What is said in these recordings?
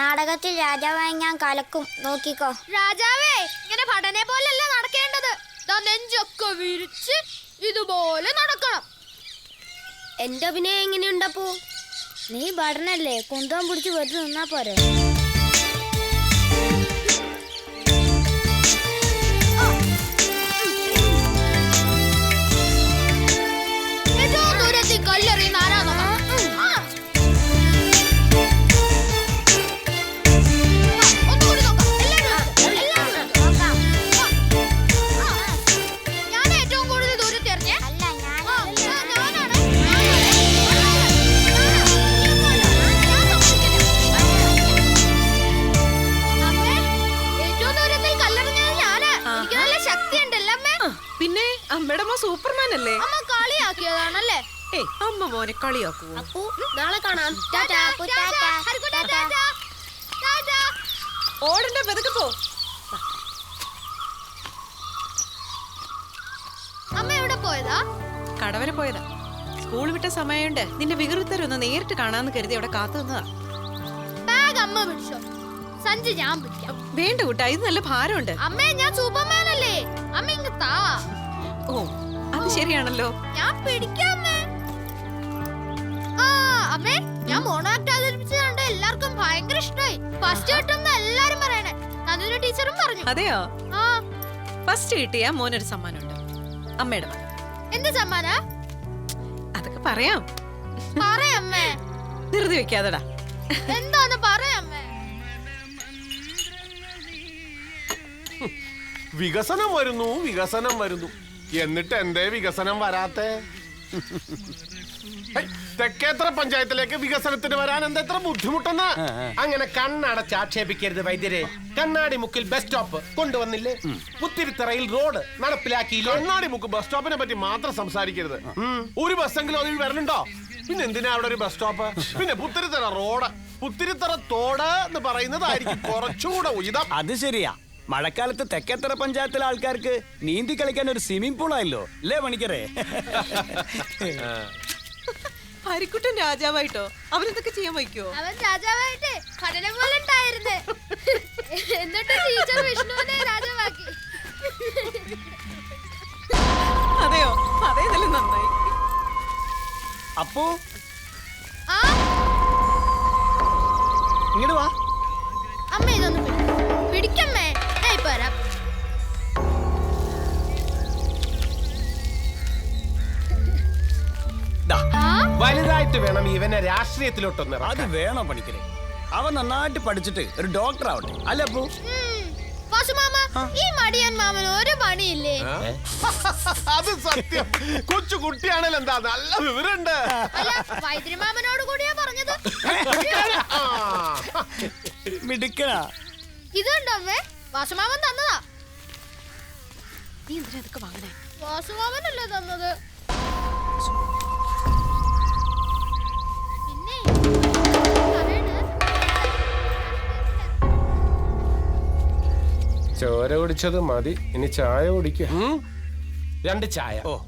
നാടകത്തിൽ രാജാവായി ഞാൻ കലക്കും. നോക്കിക്കോ. രാജാവേ ഇങ്ങനെ ഭടനെ പോലല്ല നടക്കേണ്ടത്. ദാ നെഞ്ചൊക്കെ വിരിച്ച് ഇതുപോലെ നടക്കണം. എന്റെ അഭിനയം എങ്ങനെയുണ്ടപ്പോ? നീ ഭടനല്ലേ? കുന്തം പിടിച്ച് വെറുതെ നിന്നാ പോരെ? അമ്മയുടെ മോൻ സൂപ്പർമാൻ അല്ലേ? അമ്മ കളിയാക്കിയതാണല്ലേ? ഏയ് അമ്മ മോനെ കളിയാക്കൂ അപ്പു നാളെ കാണാം. ഓടണ്ട പതുക്കെ പോ. അമ്മ എവിടെ പോയതാ? കടവരെ പോയതാ. സ്കൂൾ വിട്ട സമയമുണ്ട്. നിന്റെ വികൃതരൊന്ന് നേരിട്ട് കാണാന്ന് കരുതി അവിടെ കാത്തു നിന്നതാ. ബാഗ് അമ്മ പിടിച്ചോ. സഞ്ചി ഞാൻ പിടിക്കാം. വേണ്ട കൂട്ടാ ഇത് നല്ല ഭാരമുണ്ട്. അമ്മേ ഞാൻ സൂപ്പർമാൻ അല്ലേ അമ്മ ഇങ്ങ് താ. ഓ അത് ശരിയാണല്ലോ. ഞാൻ പിടിക്കാം അമ്മേ. ആ അമ്മേ ഞാൻ മോണോ ആക്ട് അവതരിപ്പിച്ചത് കണ്ട് എല്ലാവർക്കും ഭയങ്കര ഇഷ്ടമായി ഫസ്റ്റ് കിട്ടും എല്ലാരും പറയണേ. നന്ദിനി ടീച്ചറും പറഞ്ഞു. അതെയോ? ആ. ഫസ്റ്റ് കിട്ടിയ മോനൊരു സമ്മാനമുണ്ട്. അമ്മയുടെ വക. എന്ത് സമ്മാന? അതൊക്കെ പറയാം. പറയമ്മേ ധൃതി വെക്കാതെടാ. എന്താന്ന് പറയമ്മേ വികസനം വരുന്നു വികസനം വരുന്നു. എന്നിട്ട് എന്തേ വികസനം വരാത്തെ? തെക്കേത്ര പഞ്ചായത്തിലേക്ക് വികസനത്തിന് വരാൻ എന്താ എത്ര ബുദ്ധിമുട്ടെന്ന്? അങ്ങനെ കണ്ണടച്ച് ആക്ഷേപിക്കരുത് വൈദ്യരെ. കണ്ണാടി മുക്കിൽ ബസ് സ്റ്റോപ്പ് കൊണ്ടുവന്നില്ലേ? പുത്തിരിത്തറയിൽ റോഡ് നടപ്പിലാക്കിയില്ല? കണ്ണാടി മുക്ക് ബസ് സ്റ്റോപ്പിനെ പറ്റി മാത്രം സംസാരിക്കരുത്. ഒരു ബസ്സെങ്കിലും അതിൽ വരണുണ്ടോ പിന്നെ എന്തിനാ അവിടെ ഒരു ബസ് സ്റ്റോപ്പ്? പിന്നെ പുത്തിരിത്തറ റോഡ്. പുത്തിരിത്തറ തോട് എന്ന് പറയുന്നതായിരിക്കും കുറച്ചുകൂടെ ഉചിതം. അത് ശരിയാ. മഴക്കാലത്ത് തെക്കേത്തറ പഞ്ചായത്തിലെ ആൾക്കാർക്ക് നീന്തി കളിക്കാൻ ഒരു സ്വിമ്മിംഗ് പൂളായല്ലോ അല്ലേ പണിക്കറേ ഹരിക്കുട്ടൻ രാജാവായിട്ടോ? അവരെന്തൊക്കെ ചെയ്യാൻ വയ്ക്കോ? അവൻ രാജാവായിട്ട് കടല പോലെ ഉണ്ടായിരുന്നു. എന്നിട്ട് ടീച്ചർ വിഷ്ണുവിനെ രാജാവാക്കി. അതെയോ? അതേതല്ലേ നന്നായി. അപ്പോ വേണം രാഷ്ട്രീയത്തിലോട്ടൊന്ന് അത് വേണം പണിക്കരെ. അവൻ നന്നായിട്ട് പഠിച്ചിട്ട് ഒരു ഡോക്ടർ ആവട്ടെ. അല്ല അപ്പോ. വാസുമാമ ഈ മടിയൻ മാമൻ ഒരു പണിയില്ലേ? അത് സത്യം. കൊച്ചു കുട്ടിയാണല്ലോ എന്താ? നല്ല വിവരമുണ്ട്. അല്ല വൈദ്യുതി മാമനോട് കൂടിയാ പറഞ്ഞത്. ആ. മിടുക്കനാ. ഇതുണ്ടോ അമ്മേ? വാസുമാമൻ തന്നതാ. നീ എന്തിനാ ഇതൊക്കെ വാങ്ങണേ വാസുമാമനല്ലേ തന്നത്? ചോര കുടിച്ചത് മതി. ഇനി ചായ കുടിക്കും. രണ്ട് ചായ. ഓ.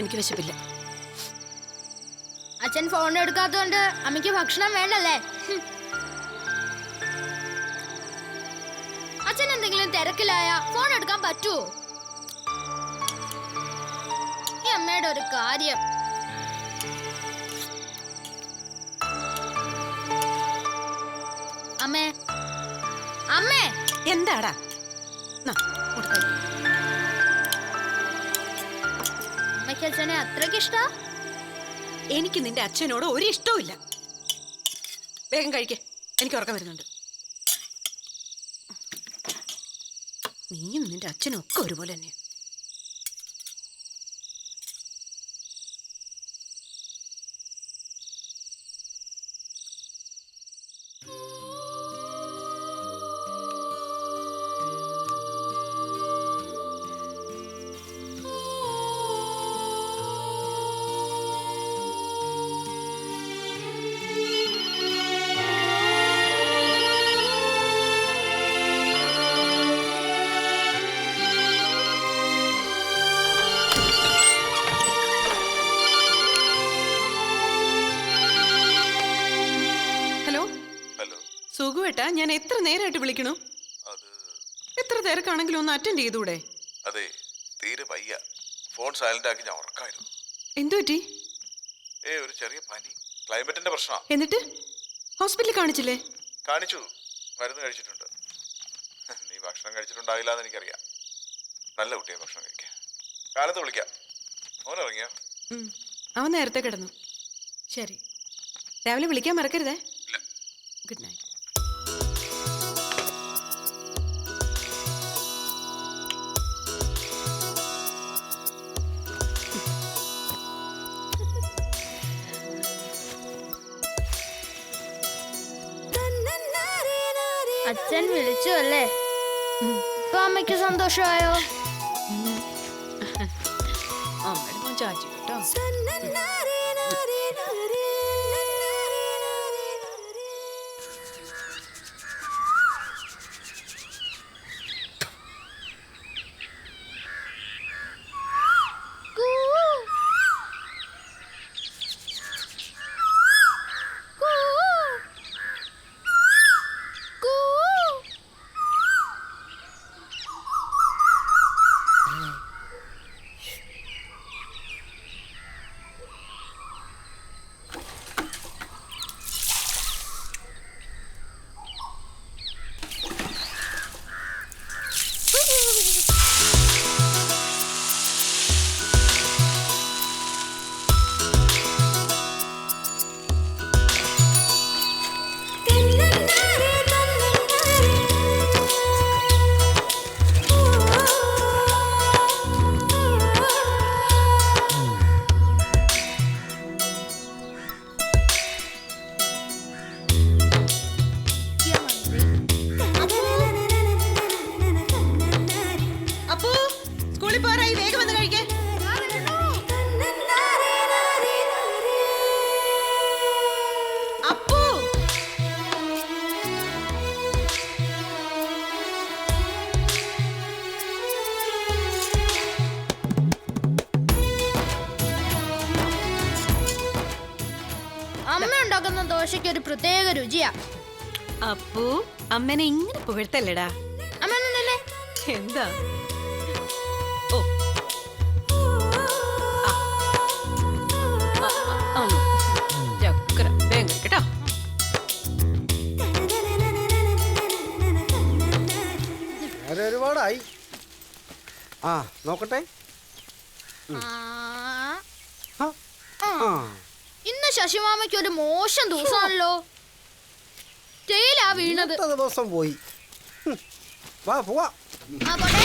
എനിക്ക് വിശപ്പില്ല. അച്ഛൻ ഫോൺ എടുക്കാത്തോണ്ട് അമ്മയ്ക്ക് ഭക്ഷണം വേണ്ടല്ലേ? അച്ഛൻ എന്തെങ്കിലും തിരക്കിലായ ഫോൺ എടുക്കാൻ പറ്റുമോ ഈ അമ്മയുടെ ഒരു കാര്യം. അമ്മേ അമ്മേ. എന്താടാ? നാ, കൊടുത്തോ. അമ്മയ്ക്ക് അച്ഛനെ അത്രയ്ക്ക് ഇഷ്ടാ? എനിക്ക് നിന്റെ അച്ഛനോട് ഒരു ഇഷ്ടവും ഇല്ല. വേഗം കഴിക്കേ. എനിക്ക് ഉറക്കം വരുന്നുണ്ട്. നീയും നിന്റെ അച്ഛനും ഒക്കെ ഒരുപോലെ തന്നെ സുഖുവേട്ടാ ഞാൻ എത്ര നേരമായിട്ട് വിളിക്കണു? എത്ര തിരക്കാണെങ്കിലും ഒന്ന് അറ്റൻഡ് ചെയ്തൂടെ? അതെ തീരെ വയ്യ. ഫോൺ സൈലന്റ് ആക്കി ഞാൻ ഉറക്കായിരുന്നു. എന്തു പറ്റി? ഏ ഒരു ചെറിയ പനി. ക്ലൈമറ്റിന്റെ പ്രശ്നം. എന്നിട്ട്? ഹോസ്പിറ്റലിൽ കാണിച്ചില്ലേ? കാണിച്ചു. മരുന്ന് കഴിച്ചിട്ടുണ്ട്. നീ ഭക്ഷണം കഴിച്ചിട്ടുണ്ടാവില്ല എന്ന് എനിക്കറിയാം. നല്ല കുട്ടിയെ ഭക്ഷണം കഴിക്കാം കാലത്ത് വിളിക്കാം. ഓൻ ഇറങ്ങിയോ അവൻ നേരത്തെ കിടന്നു. ശരി. രാവിലെ വിളിക്കാൻ മറക്കരുതേ. ഗുഡ് നൈറ്റ് അച്ഛൻ വിളിച്ചു അല്ലേ ഇപ്പൊ അമ്മയ്ക്ക് സന്തോഷമായോ അമ്മയുടെ ചാച്ചു കേട്ടോ ദോശയ്ക്ക് ഒരു പ്രത്യേക രുചിയാ. അപ്പു അമ്മനെ ഇങ്ങനെ പുകഴ്ത്തല്ലടാ. അമ്മ എന്താ? ഒരുപാടായി. ആ നോക്കട്ടെ ആ, ആ, ആ. ഇന്ന് ശശിമാമയ്ക്ക് ഒരു മോശം ദിവസമാണല്ലോ. വീണത്. ദിവസം പോയി. വാ പോവാ. ആ, പോട്ടെ, പോട്ടെ.